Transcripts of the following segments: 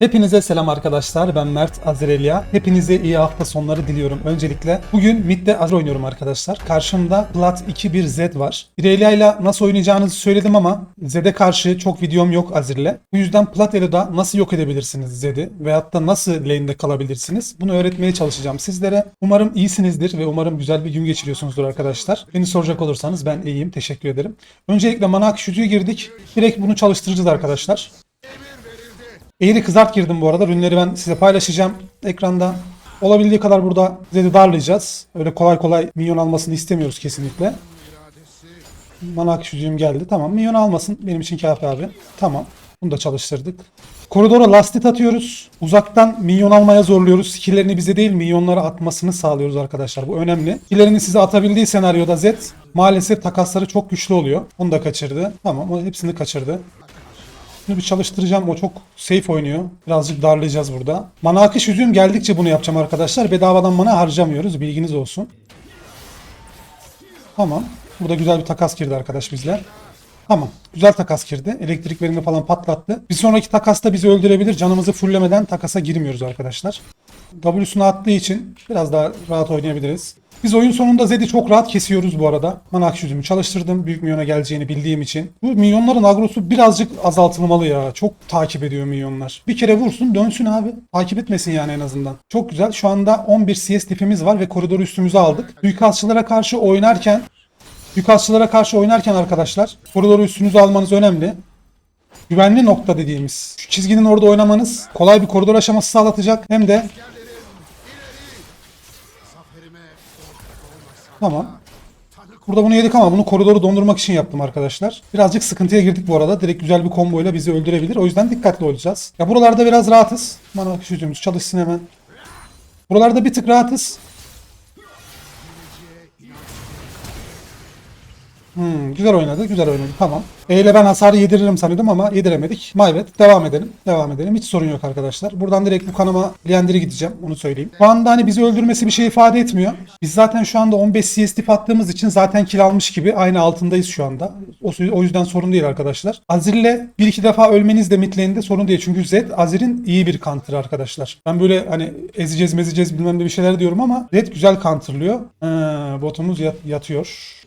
Hepinize selam arkadaşlar. Ben Mert Azirelya. Hepinize iyi hafta sonları diliyorum öncelikle. Bugün midde Azir oynuyorum arkadaşlar. Karşımda Plat 2-1 Z var. Irelia ile nasıl oynayacağınızı söyledim ama Z'de karşı çok videom yok Azir'le. Bu yüzden Plat Elo'da nasıl yok edebilirsiniz Z'di veyahut da nasıl lane'de kalabilirsiniz bunu öğretmeye çalışacağım sizlere. Umarım iyisinizdir ve umarım güzel bir gün geçiriyorsunuzdur arkadaşlar. Beni soracak olursanız ben iyiyim. Teşekkür ederim. Öncelikle mana akışıcıya girdik. Direkt bunu çalıştıracağız arkadaşlar. Eğri kızart girdim bu arada. Ürünleri ben size paylaşacağım ekranda. Olabildiği kadar burada Zed'i darlayacağız. Öyle kolay kolay minyon almasını istemiyoruz kesinlikle. Mana akış yüzüğüm geldi. Tamam minyon almasın. Benim için kafi abi. Tamam. Bunu da çalıştırdık. Koridora lastit atıyoruz. Uzaktan minyon almaya zorluyoruz. Skill'lerini bize değil minyonlara atmasını sağlıyoruz arkadaşlar. Bu önemli. Skill'lerini size atabildiği senaryoda Zed maalesef takasları çok güçlü oluyor. Onu da kaçırdı. Tamam hepsini kaçırdı. Bunu bir çalıştıracağım. O çok safe oynuyor. Birazcık darlayacağız burada. Mana akış yüzüğüm geldikçe bunu yapacağım arkadaşlar. Bedavadan mana harcamıyoruz. Bilginiz olsun. Tamam. Burada güzel bir takas girdi arkadaş bizle. Tamam. Güzel takas girdi. Elektrik verimini falan patlattı. Bir sonraki takasta bizi öldürebilir. Canımızı fullemeden takasa girmiyoruz arkadaşlar. W'sunu attığı için biraz daha rahat oynayabiliriz. Biz oyun sonunda Zed'i çok rahat kesiyoruz bu arada. Mana yüzümü çalıştırdım. Büyük milyona geleceğini bildiğim için. Bu milyonların agrosu birazcık azaltılmalı ya. Çok takip ediyor milyonlar. Bir kere vursun dönsün abi. Takip etmesin yani en azından. Çok güzel. Şu anda 11 CS tipimiz var ve koridoru üstümüze aldık. Suikastçılara karşı oynarken Suikastçılara karşı oynarken arkadaşlar koridoru üstünüze almanız önemli. Güvenli nokta dediğimiz şu çizginin orada oynamanız kolay bir koridor aşaması sağlatacak. Hem de Tamam. Burada bunu yedik ama bunu koridoru dondurmak için yaptım arkadaşlar. Birazcık sıkıntıya girdik bu arada. Direkt güzel bir komboyla bizi öldürebilir. O yüzden dikkatli olacağız. Ya buralarda biraz rahatız. Mana akış yüzüğümüz çalışsın hemen. Buralarda bir tık rahatız. Hmm, güzel oynadı, güzel oynadı. Tamam. E ile ben hasarı yediririm sanıyordum ama yediremedik. Mayvet. Devam edelim. Devam edelim. Hiç sorun yok arkadaşlar. Buradan direkt bu kanama Liander'e gideceğim. Onu söyleyeyim. Şu anda hani bizi öldürmesi bir şey ifade etmiyor. Biz zaten şu anda 15 CS tip attığımız için zaten kill almış gibi aynı altındayız şu anda. O, o yüzden sorun değil arkadaşlar. Azir'le bir iki defa ölmeniz de mid lane'de sorun değil. Çünkü Zed Azir'in iyi bir counter arkadaşlar. Ben böyle hani ezeceğiz mezeceğiz bilmem ne bir şeyler diyorum ama Zed güzel counterlıyor. Ee, botumuz yat- yatıyor.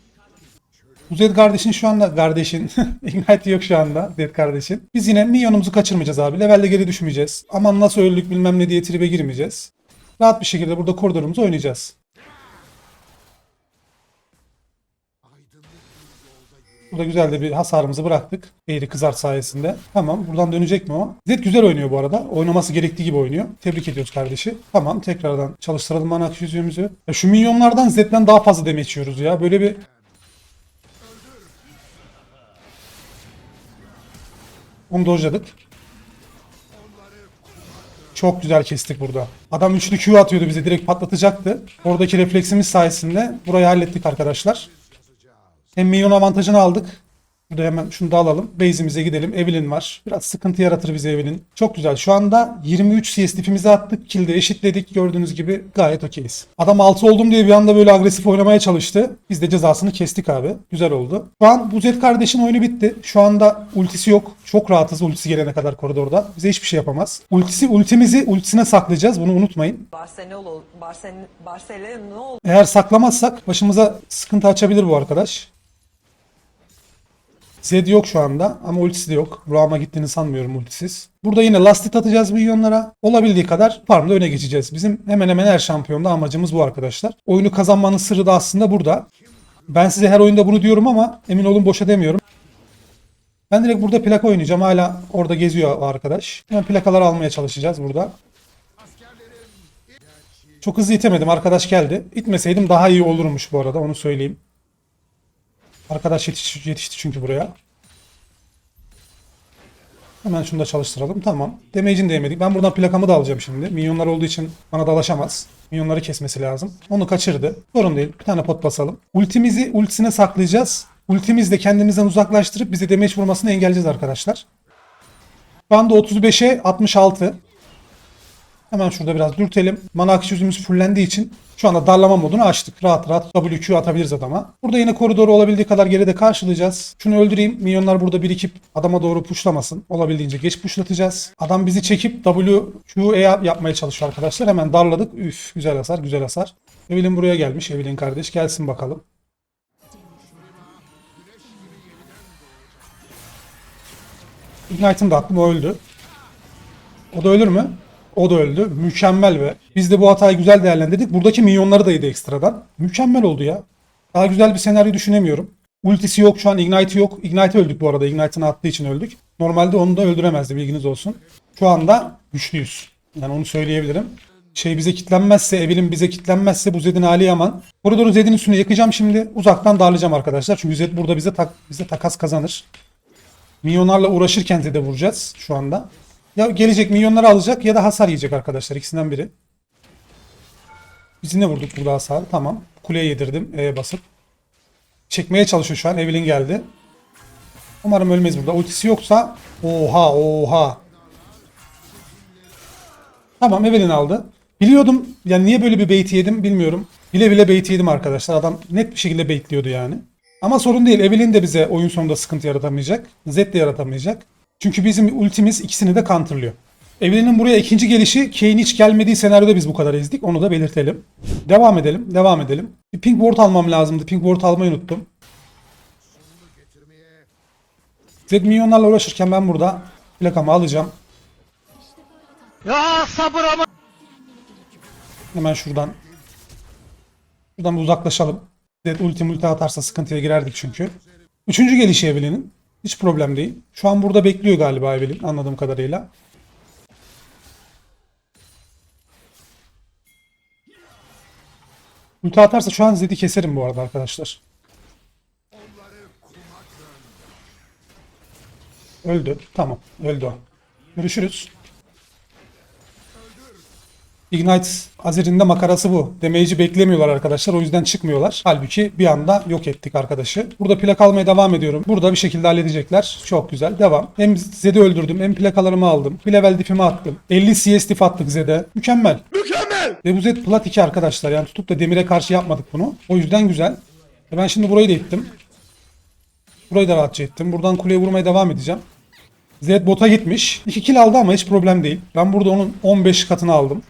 Bu Zed kardeşin şu anda kardeşin Ignite yok şu anda Zed kardeşin. Biz yine minyonumuzu kaçırmayacağız abi. Levelde geri düşmeyeceğiz. Aman nasıl öldük bilmem ne diye tribe girmeyeceğiz. Rahat bir şekilde burada koridorumuzu oynayacağız. Burada güzel de bir hasarımızı bıraktık. Eğri kızart sayesinde. Tamam buradan dönecek mi o? Zed güzel oynuyor bu arada. Oynaması gerektiği gibi oynuyor. Tebrik ediyoruz kardeşi. Tamam tekrardan çalıştıralım mana yüzüğümüzü. Ya şu minyonlardan Zed'den daha fazla damage yiyoruz ya. Böyle bir Onu dojladık. Çok güzel kestik burada. Adam üçlü Q atıyordu bize direkt patlatacaktı. Oradaki refleksimiz sayesinde burayı hallettik arkadaşlar. Hem minyon avantajını aldık. Burada hemen şunu da alalım. Base'imize gidelim. Evelyn var. Biraz sıkıntı yaratır bize Evelyn. Çok güzel. Şu anda 23 CS tipimizi attık. Kill'de eşitledik. Gördüğünüz gibi gayet okeyiz. Adam 6 oldum diye bir anda böyle agresif oynamaya çalıştı. Biz de cezasını kestik abi. Güzel oldu. Şu an bu Zed kardeşin oyunu bitti. Şu anda ultisi yok. Çok rahatız ultisi gelene kadar koridorda. Bize hiçbir şey yapamaz. Ultisi ultimizi ultisine saklayacağız. Bunu unutmayın. Barcelona, Barcelona, Barcelona oldu. Eğer saklamazsak başımıza sıkıntı açabilir bu arkadaş. Zed yok şu anda ama ultisi de yok. Braum'a gittiğini sanmıyorum ultisiz. Burada yine lastit atacağız milyonlara. Olabildiği kadar farmda öne geçeceğiz. Bizim hemen hemen her şampiyonda amacımız bu arkadaşlar. Oyunu kazanmanın sırrı da aslında burada. Ben size her oyunda bunu diyorum ama emin olun boşa demiyorum. Ben direkt burada plaka oynayacağım. Hala orada geziyor arkadaş. Hemen plakalar almaya çalışacağız burada. Çok hızlı itemedim. Arkadaş geldi. İtmeseydim daha iyi olurmuş bu arada. Onu söyleyeyim. Arkadaş yetiş, yetişti çünkü buraya. Hemen şunu da çalıştıralım. Tamam. Damage'ini de. Ben buradan plakamı da alacağım şimdi. Minyonlar olduğu için bana dalaşamaz. Minyonları kesmesi lazım. Onu kaçırdı. Sorun değil. Bir tane pot basalım. Ultimizi ultisine saklayacağız. Ultimizle kendimizden uzaklaştırıp bize damage vurmasını engelleyeceğiz arkadaşlar. Şu anda 35'e 66. Hemen şurada biraz dürtelim. Mana akış yüzümüz fullendiği için şu anda darlama modunu açtık. Rahat rahat WQ atabiliriz adama. Burada yine koridoru olabildiği kadar geride karşılayacağız. Şunu öldüreyim. Minyonlar burada birikip adama doğru pushlamasın. Olabildiğince geç pushlatacağız. Adam bizi çekip WQ yapmaya çalışıyor arkadaşlar. Hemen darladık. Üf güzel hasar güzel hasar. Evelyn buraya gelmiş. Evelyn kardeş gelsin bakalım. Ignite'ım da attım o öldü. O da ölür mü? O da öldü. Mükemmel be. Biz de bu hatayı güzel değerlendirdik. Buradaki minyonları da yedi ekstradan. Mükemmel oldu ya. Daha güzel bir senaryo düşünemiyorum. Ultisi yok şu an. Ignite yok. Ignite öldük bu arada. Ignite'ını attığı için öldük. Normalde onu da öldüremezdi bilginiz olsun. Şu anda güçlüyüz. Yani onu söyleyebilirim. Şey bize kitlenmezse, Evelyn bize kitlenmezse bu Zed'in hali yaman. Koridoru Zed'in üstüne yakacağım şimdi. Uzaktan darlayacağım arkadaşlar. Çünkü Zed burada bize tak, bize takas kazanır. Milyonlarla uğraşırken Zed'e vuracağız şu anda. Ya gelecek milyonları alacak ya da hasar yiyecek arkadaşlar. ikisinden biri. Biz ne vurduk burada hasar? Tamam. Kuleye yedirdim. E'ye basıp. Çekmeye çalışıyor şu an. Evelyn geldi. Umarım ölmez burada. Ultisi yoksa oha oha. Tamam Evelyn aldı. Biliyordum yani niye böyle bir bait yedim bilmiyorum. Bile bile bait yedim arkadaşlar. Adam net bir şekilde baitliyordu yani. Ama sorun değil. Evelyn de bize oyun sonunda sıkıntı yaratamayacak. Zed de yaratamayacak. Çünkü bizim ultimiz ikisini de counterlıyor. Evelyn'in buraya ikinci gelişi Kayn hiç gelmediği senaryoda biz bu kadar ezdik. Onu da belirtelim. Devam edelim. Devam edelim. Bir pink ward almam lazımdı. Pink ward almayı unuttum. Zed minyonlarla uğraşırken ben burada plakamı alacağım. Ya sabır ama. Hemen şuradan. Şuradan bir uzaklaşalım. Zed ulti multi atarsa sıkıntıya girerdik çünkü. Üçüncü gelişi Evelyn'in. Hiç problem değil. Şu an burada bekliyor galiba Evelyn anladığım kadarıyla. Ulti atarsa şu an Zed'i keserim bu arada arkadaşlar. Öldü. Tamam. Öldü o. Görüşürüz. Ignite Azir'in de makarası bu. Damage'i beklemiyorlar arkadaşlar. O yüzden çıkmıyorlar. Halbuki bir anda yok ettik arkadaşı. Burada plak almaya devam ediyorum. Burada bir şekilde halledecekler. Çok güzel. Devam. Hem Zed'i öldürdüm hem plakalarımı aldım. Bir level dipimi attım. 50 CS dip attık Zed'e. Mükemmel. Mükemmel. Ve bu Zed plat 2 arkadaşlar. Yani tutup da demire karşı yapmadık bunu. O yüzden güzel. E ben şimdi burayı da ittim. Burayı da rahatça ettim. Buradan kuleye vurmaya devam edeceğim. Zed bota gitmiş. 2 kill aldı ama hiç problem değil. Ben burada onun 15 katını aldım.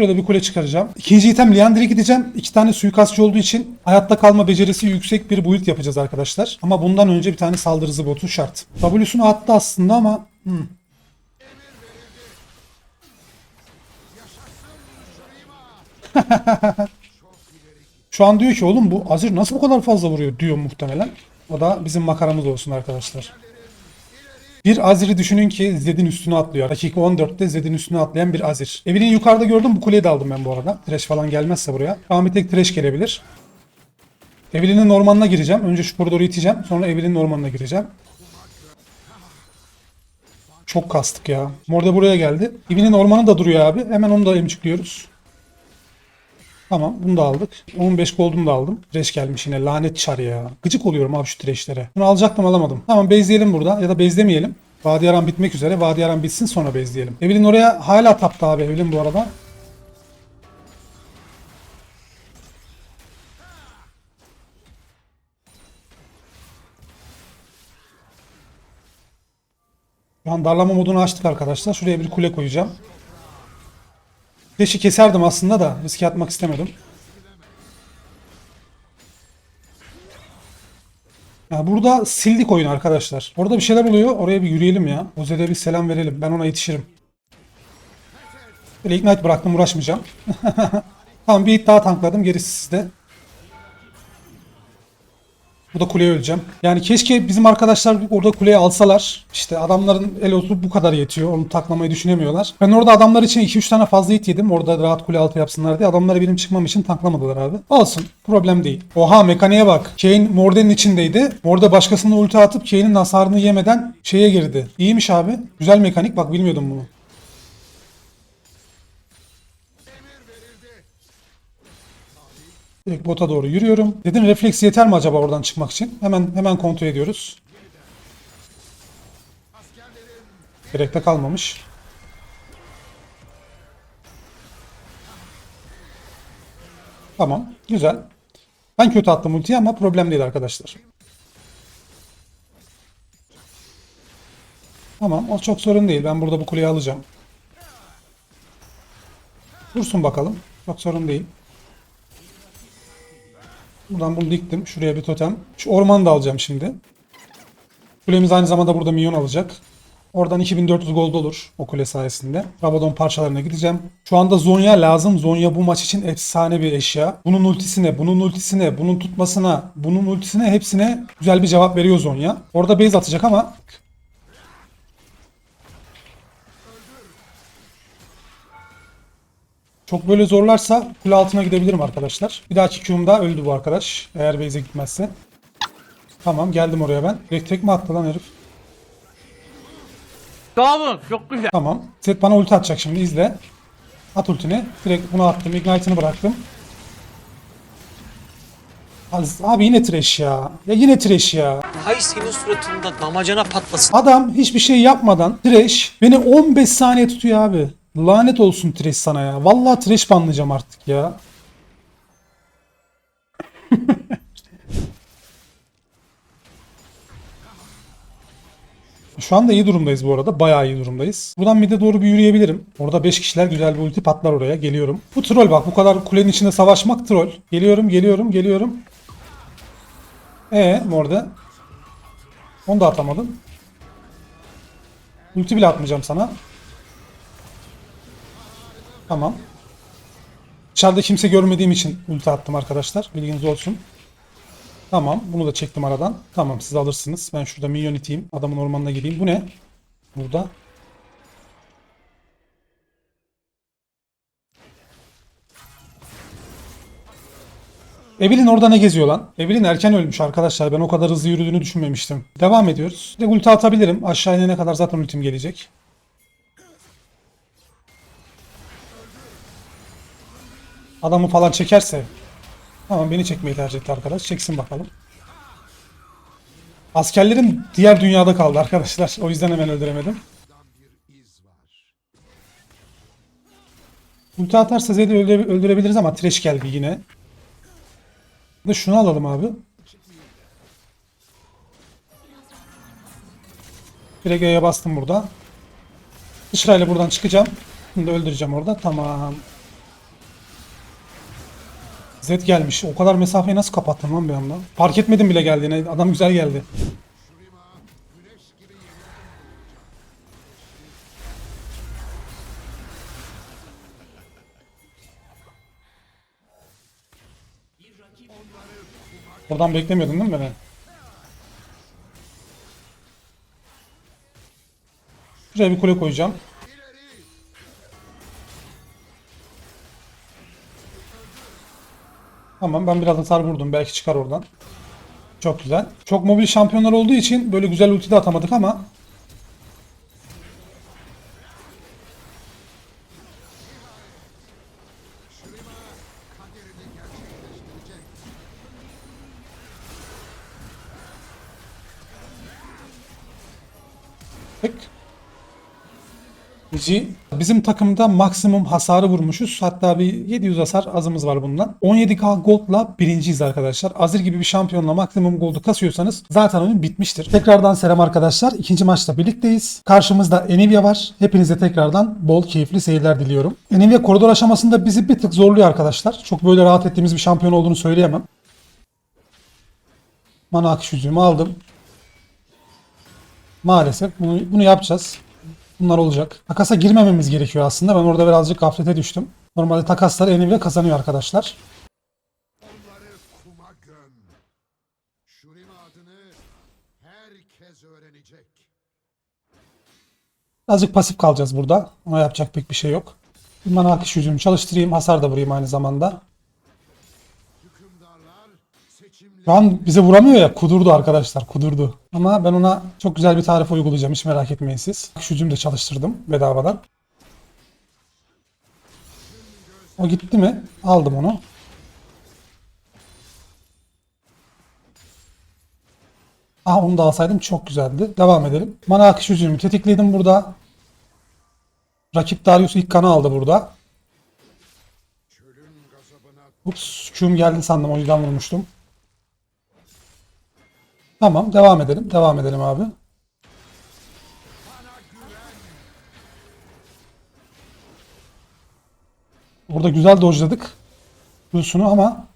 Burada bir kule çıkaracağım. İkinci item Liandry'e gideceğim. İki tane suikastçı olduğu için hayatta kalma becerisi yüksek bir build yapacağız arkadaşlar. Ama bundan önce bir tane saldırı botu şart. W'sunu attı aslında ama... hmm. Şu an diyor ki oğlum bu Azir nasıl bu kadar fazla vuruyor diyor muhtemelen. O da bizim makaramız olsun arkadaşlar. Bir Azir'i düşünün ki Zed'in üstüne atlıyor. Dakika 14'te Zed'in üstüne atlayan bir Azir. Evinin yukarıda gördüm bu kuleyi de aldım ben bu arada. Trash falan gelmezse buraya. Tamam bir tek trash gelebilir. Evelyn'in ormanına gireceğim. Önce şu koridoru iteceğim. Sonra Evelyn'in ormanına gireceğim. Çok kastık ya. Morda buraya geldi. Evelyn'in ormanı da duruyor abi. Hemen onu da emçikliyoruz. Tamam bunu da aldık. 15 gold'umu da aldım. Trash gelmiş yine lanet çar ya. Gıcık oluyorum abi şu trash'lere. Bunu alacaktım alamadım. Tamam base'leyelim burada ya da base'lemeyelim. Vadi Aran bitmek üzere. Vadi Aran bitsin sonra base'leyelim. Evelyn oraya hala taptı abi Evelyn bu arada. Şu an darlama modunu açtık arkadaşlar. Şuraya bir kule koyacağım. Flash'i keserdim aslında da riske atmak istemedim. Ya burada sildik oyunu arkadaşlar. Orada bir şeyler oluyor. Oraya bir yürüyelim ya. Ozel'e bir selam verelim. Ben ona yetişirim. Böyle ignite bıraktım uğraşmayacağım. tamam bir hit daha tankladım. Gerisi sizde. Bu da kuleye öleceğim. Yani keşke bizim arkadaşlar orada kuleyi alsalar. İşte adamların elosu bu kadar yetiyor. Onu taklamayı düşünemiyorlar. Ben orada adamlar için 2-3 tane fazla hit yedim. Orada rahat kule altı yapsınlar diye. Adamları benim çıkmam için tanklamadılar abi. Olsun. Problem değil. Oha mekaniğe bak. Kayn Morden'in içindeydi. Morda başkasının ulti atıp Kayn'in hasarını yemeden şeye girdi. İyiymiş abi. Güzel mekanik. Bak bilmiyordum bunu. Direkt bota doğru yürüyorum. Dedim refleks yeter mi acaba oradan çıkmak için? Hemen hemen kontrol ediyoruz. Gerekte kalmamış. Tamam. Güzel. Ben kötü attım ultiyi ama problem değil arkadaşlar. Tamam. O çok sorun değil. Ben burada bu kuleyi alacağım. Dursun bakalım. Çok sorun değil. Buradan bunu diktim. Şuraya bir totem. Şu ormanı da alacağım şimdi. Kulemiz aynı zamanda burada minyon alacak. Oradan 2400 gold olur o kule sayesinde. Rabadon parçalarına gideceğim. Şu anda Zonya lazım. Zonya bu maç için efsane bir eşya. Bunun ultisine, bunun ultisine, bunun tutmasına, bunun ultisine hepsine güzel bir cevap veriyor Zonya. Orada base atacak ama çok böyle zorlarsa kule altına gidebilirim arkadaşlar. Bir dahaki Q'umda öldü bu arkadaş. Eğer base'e gitmezse. Tamam geldim oraya ben. Direkt tek mi attı lan herif? Tamam çok güzel. Tamam. Zed bana ulti atacak şimdi izle. At ultini. Direkt bunu attım. Ignite'ını bıraktım. Az- Abi yine trash ya. Ya yine trash ya. Hay senin suratında damacana patlasın. Adam hiçbir şey yapmadan trash beni 15 saniye tutuyor abi. Lanet olsun trash sana ya. Vallahi trash banlayacağım artık ya. Şu anda iyi durumdayız bu arada. Bayağı iyi durumdayız. Buradan mid'e doğru bir yürüyebilirim. Orada 5 kişiler güzel bir ulti patlar oraya. Geliyorum. Bu troll bak. Bu kadar kulenin içinde savaşmak troll. Geliyorum, geliyorum, geliyorum. Ee, orada. Onu da atamadım. Ulti bile atmayacağım sana. Tamam. Dışarıda kimse görmediğim için ulti attım arkadaşlar. Bilginiz olsun. Tamam. Bunu da çektim aradan. Tamam siz alırsınız. Ben şurada minyon iteyim. Adamın ormanına gideyim. Bu ne? Burada. Evelyn orada ne geziyor lan? Evelyn erken ölmüş arkadaşlar. Ben o kadar hızlı yürüdüğünü düşünmemiştim. Devam ediyoruz. Bir De ulti atabilirim. Aşağı inene kadar zaten ultim gelecek. Adamı falan çekerse. Tamam beni çekmeyi tercih etti arkadaş. Çeksin bakalım. Askerlerim diğer dünyada kaldı arkadaşlar. O yüzden hemen öldüremedim. Ulti atarsa Zed'i öldüre- öldürebiliriz ama trash geldi yine. De şunu alalım abi. E'ye bastım burada. Sıçrayla buradan çıkacağım. Da öldüreceğim orada. Tamam. Zed gelmiş. O kadar mesafeyi nasıl kapattın lan bir anda? Fark etmedim bile geldiğini. Adam güzel geldi. Oradan beklemiyordun değil mi beni? Şuraya bir kule koyacağım. Tamam ben biraz hasar vurdum. Belki çıkar oradan. Çok güzel. Çok mobil şampiyonlar olduğu için böyle güzel ulti de atamadık ama Tık. G. Bizim takımda maksimum hasarı vurmuşuz. Hatta bir 700 hasar azımız var bundan. 17k gold'la birinciyiz arkadaşlar. Azir gibi bir şampiyonla maksimum gold'u kasıyorsanız zaten oyun bitmiştir. Tekrardan selam arkadaşlar. İkinci maçta birlikteyiz. Karşımızda Enivia var. Hepinize tekrardan bol keyifli seyirler diliyorum. Enivia koridor aşamasında bizi bir tık zorluyor arkadaşlar. Çok böyle rahat ettiğimiz bir şampiyon olduğunu söyleyemem. Mana akış yüzüğümü aldım. Maalesef bunu, bunu yapacağız. Bunlar olacak. Takasa girmememiz gerekiyor aslında. Ben orada birazcık gaflete düştüm. Normalde takasları Nvidia kazanıyor arkadaşlar. Birazcık pasif kalacağız burada. Ona yapacak pek bir şey yok. Bir akış yüzüğümü çalıştırayım. Hasar da vurayım aynı zamanda. Şu an bize vuramıyor ya. Kudurdu arkadaşlar. Kudurdu. Ama ben ona çok güzel bir tarif uygulayacağım. Hiç merak etmeyin siz. Yüzüğümü de çalıştırdım bedavadan. O gitti mi? Aldım onu. Ah onu da alsaydım çok güzeldi. Devam edelim. Mana akış yüzüğümü tetikledim burada. Rakip Darius ilk kanı aldı burada. Ups, Q'm geldi sandım o yüzden vurmuştum. Tamam devam edelim. Devam edelim abi. Burada güzel dojladık. Q'sunu ama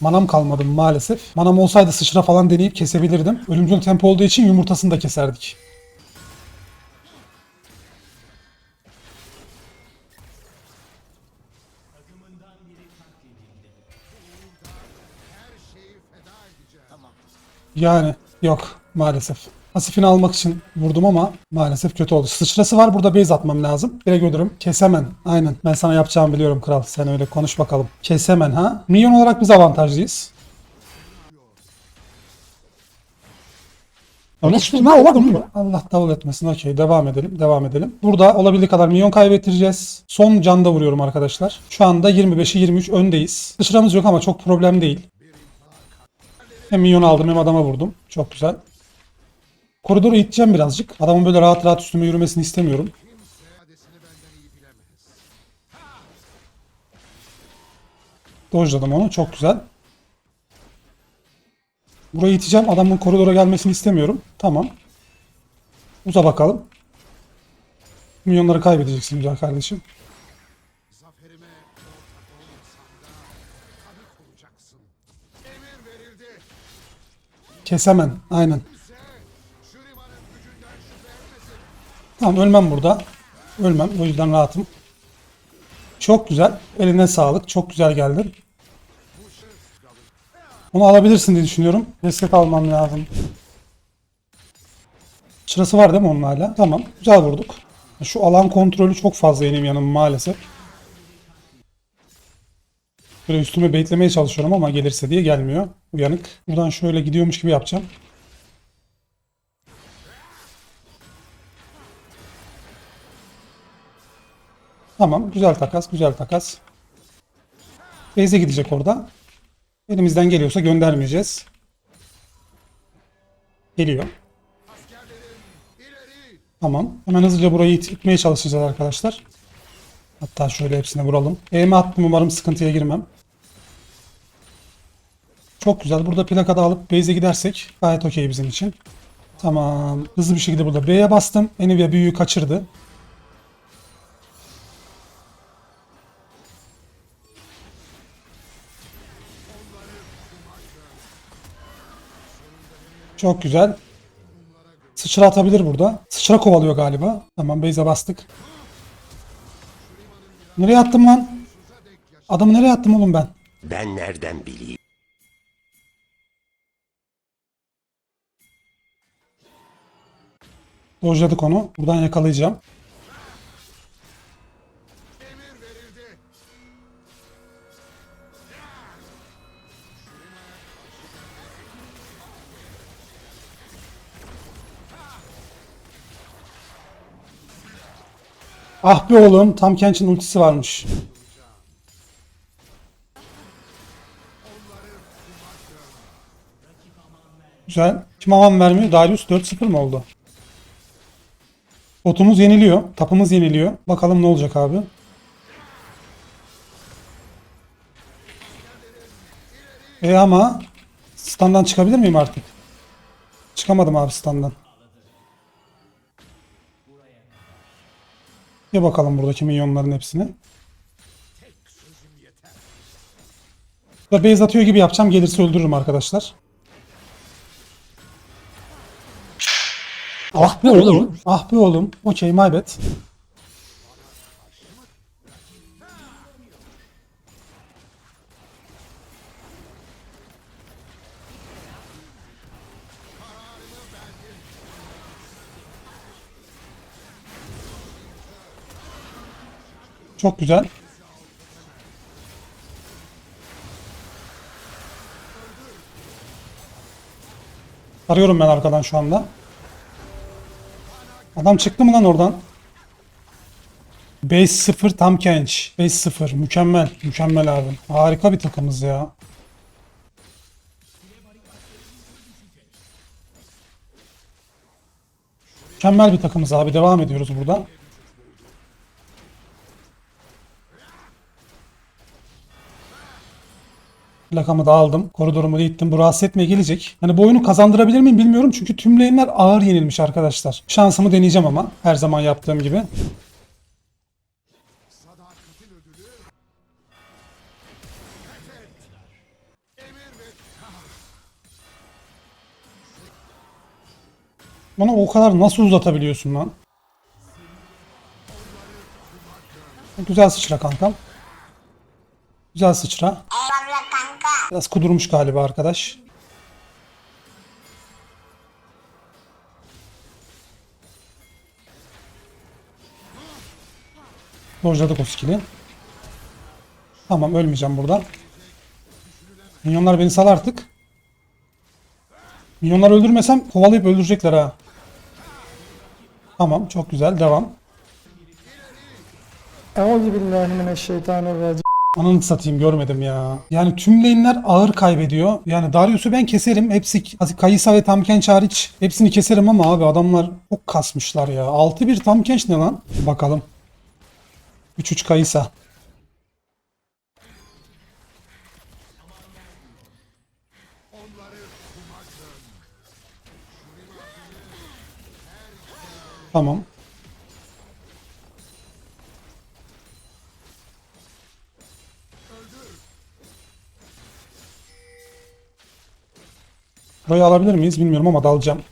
manam kalmadı maalesef. Manam olsaydı sıçra falan deneyip kesebilirdim. Ölümcül tempo olduğu için yumurtasını da keserdik. Yani yok maalesef. Pasifini almak için vurdum ama maalesef kötü oldu. Sıçrası var burada base atmam lazım. Direkt ölürüm. Kesemen. Aynen. Ben sana yapacağımı biliyorum kral. Sen öyle konuş bakalım. Kesemen ha. Minyon olarak biz avantajlıyız. Ne mu? Allah davul etmesin. Okey devam edelim. Devam edelim. Burada olabildiği kadar milyon kaybettireceğiz. Son canda vuruyorum arkadaşlar. Şu anda 25'e 23 öndeyiz. Sıçramız yok ama çok problem değil. Hem milyon aldım hem adama vurdum. Çok güzel. Koridoru iteceğim birazcık. Adamın böyle rahat rahat üstüme yürümesini istemiyorum. Dojladım onu. Çok güzel. Burayı iteceğim. Adamın koridora gelmesini istemiyorum. Tamam. Uza bakalım. Milyonları kaybedeceksin güzel kardeşim. Kesemen. Aynen. Tamam ölmem burada. Ölmem. O yüzden rahatım. Çok güzel. Eline sağlık. Çok güzel geldin. Onu alabilirsin diye düşünüyorum. Reset almam lazım. Sırası var değil mi onun hala? Tamam. Güzel vurduk. Şu alan kontrolü çok fazla benim yanım maalesef. Böyle üstüme baitlemeye çalışıyorum ama gelirse diye gelmiyor. Uyanık. Buradan şöyle gidiyormuş gibi yapacağım. Tamam. Güzel takas. Güzel takas. Beyze gidecek orada. Elimizden geliyorsa göndermeyeceğiz. Geliyor. Tamam. Hemen hızlıca burayı it- itmeye çalışacağız arkadaşlar. Hatta şöyle hepsine vuralım. Eğime attım umarım sıkıntıya girmem. Çok güzel. Burada plakada alıp base'e gidersek gayet okey bizim için. Tamam. Hızlı bir şekilde burada B'ye bastım. Nvidia büyüğü kaçırdı. Çok güzel. Sıçra atabilir burada. Sıçra kovalıyor galiba. Tamam base'e bastık. Nereye attım lan? Adamı nereye attım oğlum ben? Ben nereden bileyim? Dojladık onu. Buradan yakalayacağım. Ah be oğlum. Tam Kench'in ultisi varmış. Güzel. Kim aman vermiyor? Darius 4-0 mı oldu? Botumuz yeniliyor. Tapımız yeniliyor. Bakalım ne olacak abi. E ama standdan çıkabilir miyim artık? Çıkamadım abi standdan. Ya bakalım buradaki milyonların hepsini. Base atıyor gibi yapacağım. Gelirse öldürürüm arkadaşlar. Ah be oğlum. Ah be oğlum. Okey my bad. Çok güzel. Arıyorum ben arkadan şu anda. Adam çıktı mı lan oradan? Base 0 tam genç. Base 0 mükemmel. Mükemmel abi. Harika bir takımız ya. Mükemmel bir takımız abi. Devam ediyoruz burada. Plakamı da aldım. Koridorumu da ittim. Bu rahatsız etmeye gelecek. Hani bu oyunu kazandırabilir miyim bilmiyorum. Çünkü tüm lane'ler ağır yenilmiş arkadaşlar. Şansımı deneyeceğim ama. Her zaman yaptığım gibi. Bana o kadar nasıl uzatabiliyorsun lan? Güzel sıçra kankam. Güzel sıçra. Biraz kudurmuş galiba arkadaş. Dojladık o skill'i. Tamam ölmeyeceğim burada. Minyonlar beni sal artık. Minyonları öldürmesem kovalayıp öldürecekler ha. Tamam çok güzel devam. Euzubillahimineşşeytanirracim. Ananı satayım görmedim ya. Yani tüm lane'ler ağır kaybediyor. Yani Darius'u ben keserim. Hepsi Kayısa ve Tamkenç hariç hepsini keserim ama abi adamlar çok kasmışlar ya. 6-1 Tamkenç ne lan? Bakalım. 3-3 Kayısa. Tamam. Burayı alabilir miyiz bilmiyorum ama dalacağım.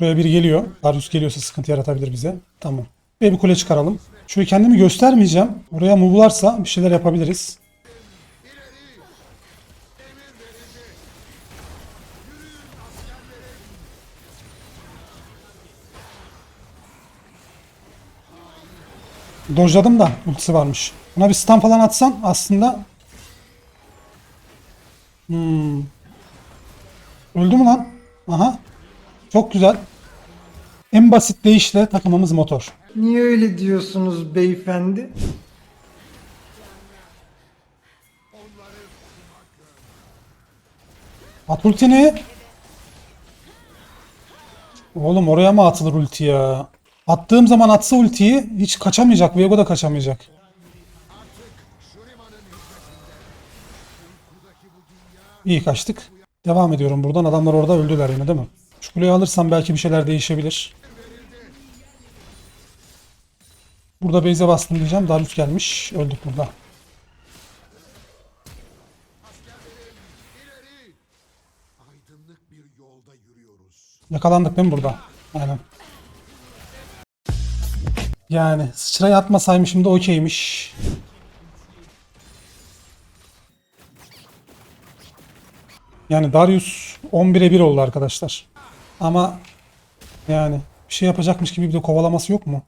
Buraya biri geliyor. Darius geliyorsa sıkıntı yaratabilir bize. Tamam. Ve bir kule çıkaralım. Şöyle kendimi göstermeyeceğim. Oraya move'larsa bir şeyler yapabiliriz. Dojladım da ultisi varmış. Buna bir stun falan atsan aslında Hmm. Öldü mü lan? Aha. Çok güzel. En basit deyişle takımımız motor. Niye öyle diyorsunuz beyefendi? At ultini. Oğlum oraya mı atılır ulti ya? Attığım zaman atsa ultiyi hiç kaçamayacak. Viego da kaçamayacak. İyi kaçtık. Devam ediyorum buradan. Adamlar orada öldüler yine değil mi? Şu kuleyi alırsam belki bir şeyler değişebilir. Burada base'e bastım diyeceğim. Darius gelmiş. Öldük burada. Yakalandık değil mi burada? Aynen. Yani sıçrayı atmasaymışım da okeymiş. Yani Darius 11'e 1 oldu arkadaşlar. Ama yani bir şey yapacakmış gibi bir de kovalaması yok mu?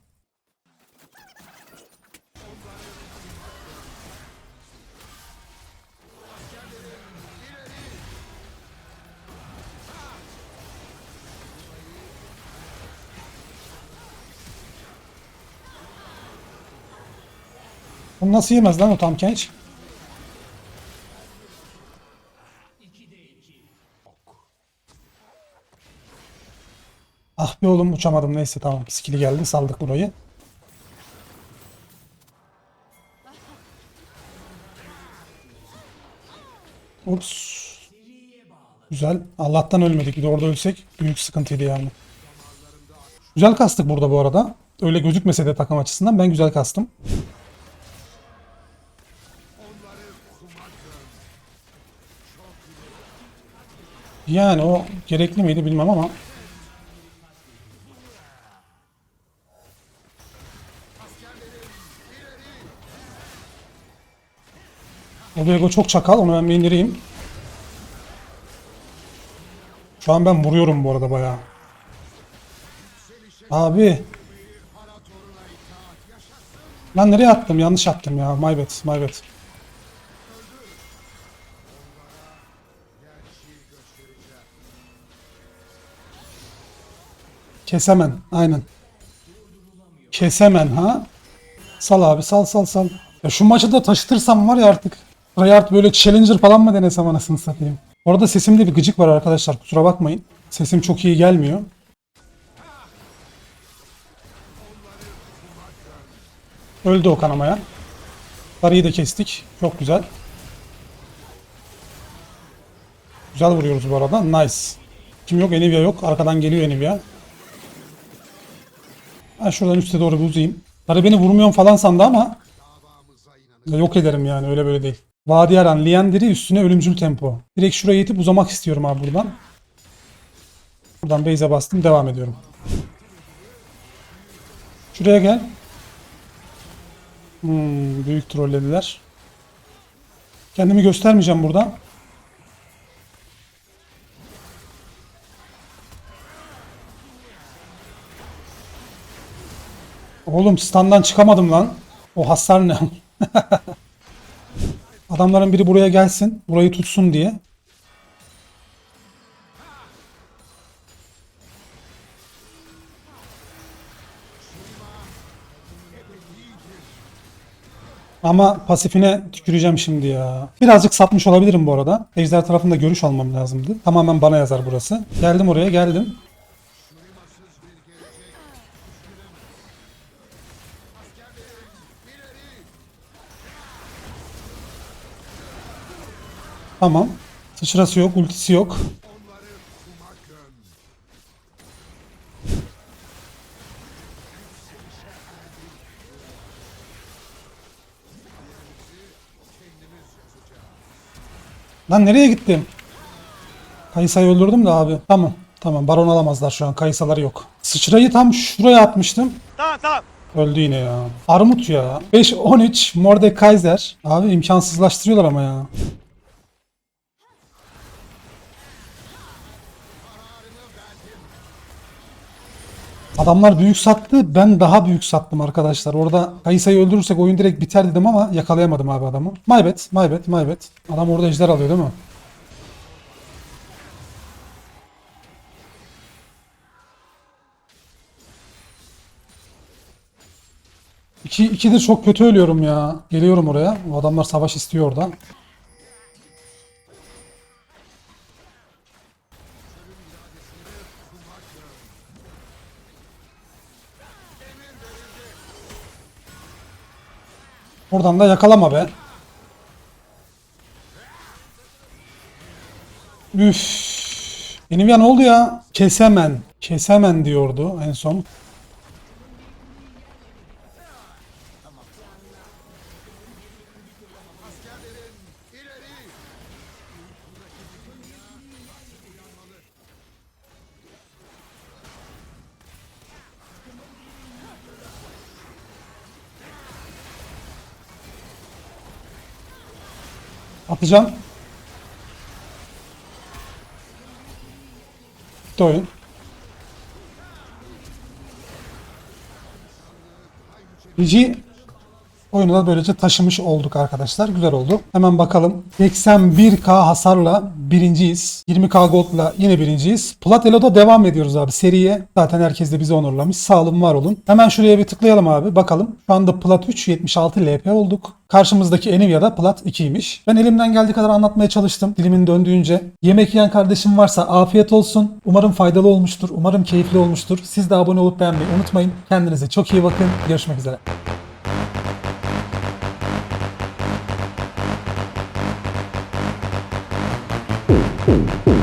Bunu nasıl yemez lan o tam genç? Ah be oğlum uçamadım neyse tamam skill'i geldi saldık burayı. Ups. Güzel. Allah'tan ölmedik. Bir de orada ölsek büyük sıkıntıydı yani. Güzel kastık burada bu arada. Öyle gözükmese de takım açısından ben güzel kastım. Yani o gerekli miydi bilmem ama. O Viego çok çakal onu ben bir indireyim. Şu an ben vuruyorum bu arada bayağı. Abi. Lan nereye attım? Yanlış attım ya. My bad, my bad. Kesemen. Aynen. Kesemen ha. Sal abi sal sal sal. Ya şu maçı da taşıtırsam var ya artık. Rayart böyle challenger falan mı denesem anasını satayım. Orada sesimde bir gıcık var arkadaşlar kusura bakmayın. Sesim çok iyi gelmiyor. Öldü o kanamaya. Sarıyı da kestik. Çok güzel. Güzel vuruyoruz bu arada. Nice. Kim yok? Enivia yok. Arkadan geliyor Enivia. Ben şuradan üste doğru bir uzayayım. Sarı beni vurmuyor falan sandı ama yok ederim yani öyle böyle değil. Vadi Aran, Liandry üstüne ölümcül tempo. Direkt şuraya yetip uzamak istiyorum abi buradan. Buradan base'e bastım devam ediyorum. Şuraya gel. Hmm, büyük trollediler. Kendimi göstermeyeceğim burada. Oğlum standdan çıkamadım lan. O hasar ne? Adamların biri buraya gelsin. Burayı tutsun diye. Ama pasifine tüküreceğim şimdi ya. Birazcık sapmış olabilirim bu arada. Ejder tarafında görüş almam lazımdı. Tamamen bana yazar burası. Geldim oraya geldim. Tamam. Sıçrası yok, ultisi yok. Lan nereye gittim? Kayısayı öldürdüm de abi. Tamam. Tamam. Baron alamazlar şu an. Kayısaları yok. Sıçrayı tam şuraya atmıştım. Tamam tamam. Öldü yine ya. Armut ya. 5-13 Mordekaiser. Abi imkansızlaştırıyorlar ama ya. Adamlar büyük sattı. Ben daha büyük sattım arkadaşlar. Orada Kayısa'yı öldürürsek oyun direkt biter dedim ama yakalayamadım abi adamı. My bad, my bad, my bad. Adam orada ejder alıyor değil mi? İki, ikidir çok kötü ölüyorum ya. Geliyorum oraya. O adamlar savaş istiyor orada. Oradan da yakalama be. Üf. Benim ya ne oldu ya? Kesemen. Kesemen diyordu en son. Atacağım. Bitti oyun. GG oyunu da böylece taşımış olduk arkadaşlar. Güzel oldu. Hemen bakalım. 81k hasarla birinciyiz. 20k goldla yine birinciyiz. Plat Elo'da devam ediyoruz abi seriye. Zaten herkes de bizi onurlamış. Sağ olun var olun. Hemen şuraya bir tıklayalım abi. Bakalım. Şu anda Plat 3 76 LP olduk. Karşımızdaki da Plat 2'ymiş. Ben elimden geldiği kadar anlatmaya çalıştım. Dilimin döndüğünce. Yemek yiyen kardeşim varsa afiyet olsun. Umarım faydalı olmuştur. Umarım keyifli olmuştur. Siz de abone olup beğenmeyi unutmayın. Kendinize çok iyi bakın. Görüşmek üzere. Ooh.